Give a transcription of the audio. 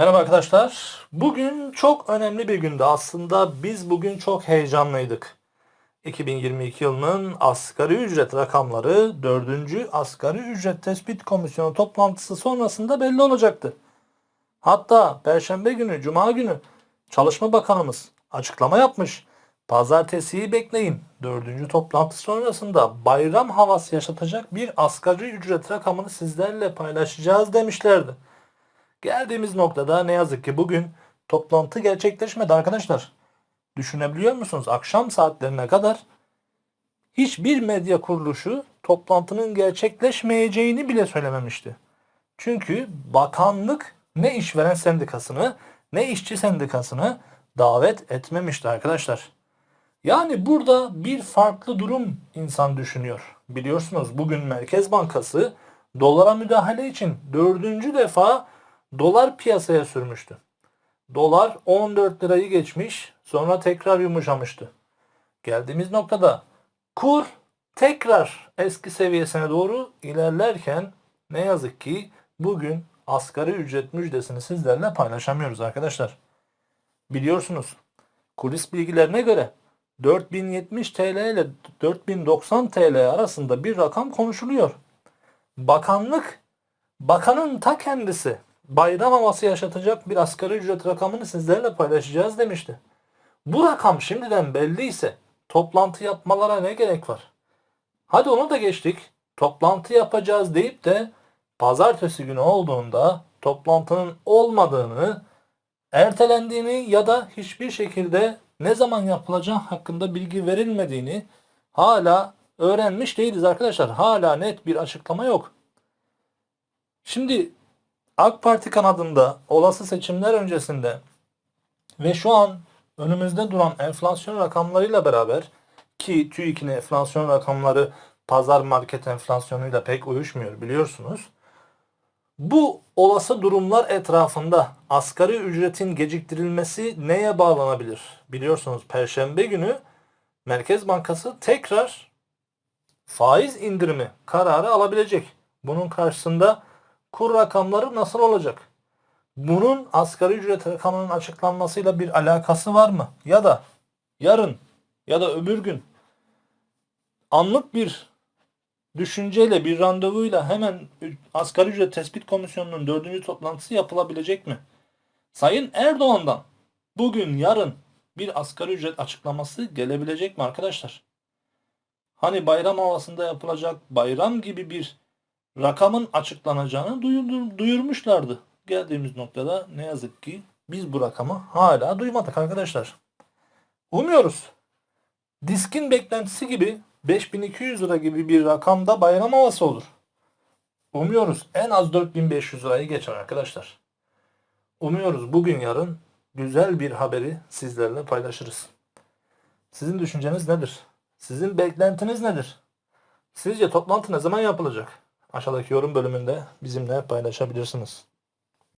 Merhaba arkadaşlar. Bugün çok önemli bir gündü. Aslında biz bugün çok heyecanlıydık. 2022 yılının asgari ücret rakamları 4. Asgari Ücret Tespit Komisyonu toplantısı sonrasında belli olacaktı. Hatta Perşembe günü, Cuma günü Çalışma Bakanımız açıklama yapmış. Pazartesiyi bekleyin. Dördüncü toplantı sonrasında bayram havası yaşatacak bir asgari ücret rakamını sizlerle paylaşacağız demişlerdi. Geldiğimiz noktada ne yazık ki bugün toplantı gerçekleşmedi arkadaşlar. Düşünebiliyor musunuz? Akşam saatlerine kadar hiçbir medya kuruluşu toplantının gerçekleşmeyeceğini bile söylememişti. Çünkü bakanlık ne işveren sendikasını ne işçi sendikasını davet etmemişti arkadaşlar. Yani burada bir farklı durum insan düşünüyor. Biliyorsunuz bugün Merkez Bankası dolara müdahale için dördüncü defa dolar piyasaya sürmüştü. Dolar 14 lirayı geçmiş sonra tekrar yumuşamıştı. Geldiğimiz noktada kur tekrar eski seviyesine doğru ilerlerken ne yazık ki bugün asgari ücret müjdesini sizlerle paylaşamıyoruz arkadaşlar. Biliyorsunuz kulis bilgilerine göre 4070 TL ile 4090 TL arasında bir rakam konuşuluyor. Bakanlık, bakanın ta kendisi bayram havası yaşatacak bir asgari ücret rakamını sizlerle paylaşacağız demişti. Bu rakam şimdiden belliyse toplantı yapmalara ne gerek var? Hadi onu da geçtik. Toplantı yapacağız deyip de pazartesi günü olduğunda toplantının olmadığını, ertelendiğini ya da hiçbir şekilde ne zaman yapılacağı hakkında bilgi verilmediğini hala öğrenmiş değiliz arkadaşlar. Hala net bir açıklama yok. Şimdi AK Parti kanadında olası seçimler öncesinde ve şu an önümüzde duran enflasyon rakamlarıyla beraber ki TÜİK'in enflasyon rakamları pazar market enflasyonuyla pek uyuşmuyor biliyorsunuz. Bu olası durumlar etrafında asgari ücretin geciktirilmesi neye bağlanabilir? Biliyorsunuz Perşembe günü Merkez Bankası tekrar faiz indirimi kararı alabilecek. Bunun karşısında kur rakamları nasıl olacak? Bunun asgari ücret rakamının açıklanmasıyla bir alakası var mı? Ya da yarın ya da öbür gün anlık bir düşünceyle bir randevuyla hemen asgari ücret tespit komisyonunun dördüncü toplantısı yapılabilecek mi? Sayın Erdoğan'dan bugün yarın bir asgari ücret açıklaması gelebilecek mi arkadaşlar? Hani bayram havasında yapılacak bayram gibi bir rakamın açıklanacağını duyurmuşlardı. Geldiğimiz noktada ne yazık ki biz bu rakamı hala duymadık arkadaşlar. Umuyoruz. Diskin beklentisi gibi 5200 lira gibi bir rakamda bayram havası olur. Umuyoruz en az 4500 lirayı geçer arkadaşlar. Umuyoruz bugün yarın güzel bir haberi sizlerle paylaşırız. Sizin düşünceniz nedir? Sizin beklentiniz nedir? Sizce toplantı ne zaman yapılacak? Aşağıdaki yorum bölümünde bizimle paylaşabilirsiniz.